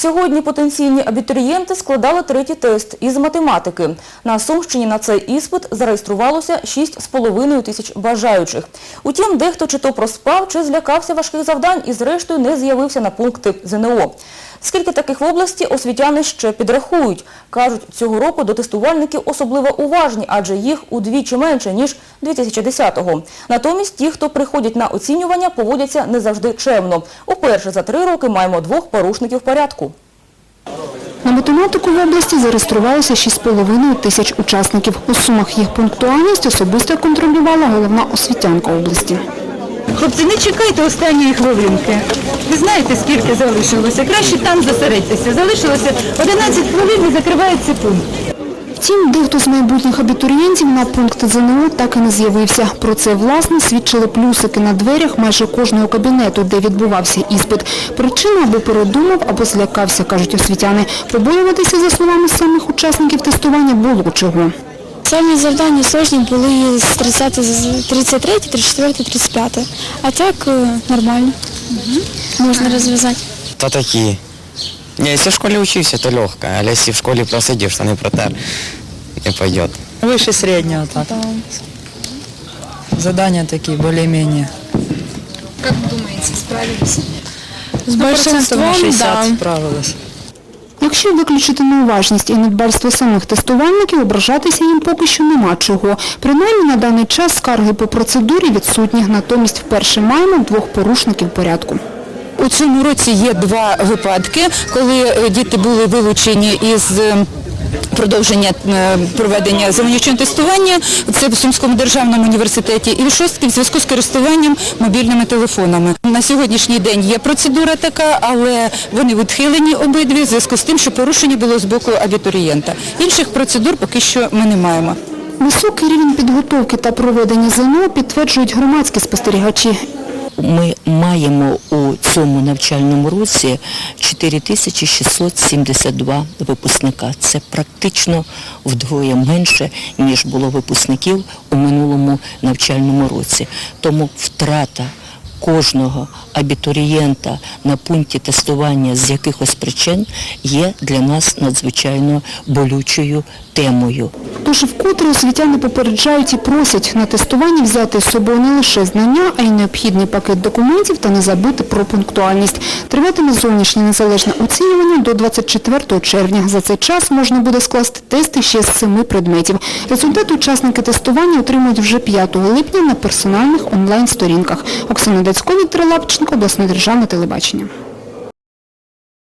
Сьогодні потенційні абітурієнти складали третій тест із математики. На Сумщині на цей іспит зареєструвалося 6,5 тисяч бажаючих. Утім, дехто чи то проспав, чи злякався важких завдань і зрештою не з'явився на пункти ЗНО. Скільки таких в області освітяни ще підрахують. Кажуть, цього року до тестувальників особливо уважні, адже їх удвічі менше, ніж 2010-го. Натомість ті, хто приходять на оцінювання, поводяться не завжди чемно. Уперше за три роки маємо двох порушників порядку. На математику в області зареєструвалося 6,5 тисяч учасників. У сумах їх пунктуальність особисто контролювала головна освітянка області. Хлопці, не чекайте останньої хвилинки. Ви знаєте, скільки залишилося? Краще там зосередьтеся. Залишилося 11 хвилин і закривається пункт. Втім, дехто з майбутніх абітурієнтів на пункт ЗНО так і не з'явився. Про це, власне, свідчили плюсики на дверях майже кожного кабінету, де відбувався іспит. Причина або передумав, або злякався, кажуть освітяни. Побоюватися, за словами самих учасників тестування, було чого. Самі завдання сложні були з 30, 33, 34, 35. А так е, нормально. Можна розв'язати. Та такі. Не, если в школе учился, то легко. А если в школе просидишь, то не протер, не пойдет. Выше среднего так. Задания такие, более-менее. Як думаєте, справилися? С процентов на 60 справилась. Якщо виключити неуважність і недбальство самих тестувальників, ображатися їм поки що нема чого. Принаймні на даний час скарги по процедурі відсутні, натомість вперше маємо двох порушників порядку. У цьому році є два випадки, коли е, діти були вилучені із е, продовження е, проведення зовнішнього тестування. Це в Сумському державному університеті і в шостки в зв'язку з користуванням мобільними телефонами. На сьогоднішній день є процедура така, але вони відхилені обидві в зв'язку з тим, що порушення було з боку абітурієнта. Інших процедур поки що ми не маємо. Високий рівень підготовки та проведення ЗНО підтверджують громадські спостерігачі. Ми маємо у цьому навчальному році 4672 випускника. Це практично вдвоє менше, ніж було випускників у минулому навчальному році. Тому втрата кожного абітурієнта на пункті тестування з якихось причин є для нас надзвичайно болючою темою. Тож вкотре освітяни попереджають і просять на тестуванні взяти з собою не лише знання, а й необхідний пакет документів та не забути про пунктуальність. Триватиме зовнішнє незалежне оцінювання до 24 червня. За цей час можна буде скласти тести ще з семи предметів. Результати учасники тестування отримують вже 5 липня на персональних онлайн-сторінках. Оксана Дацько, Віктор обласне державне телебачення.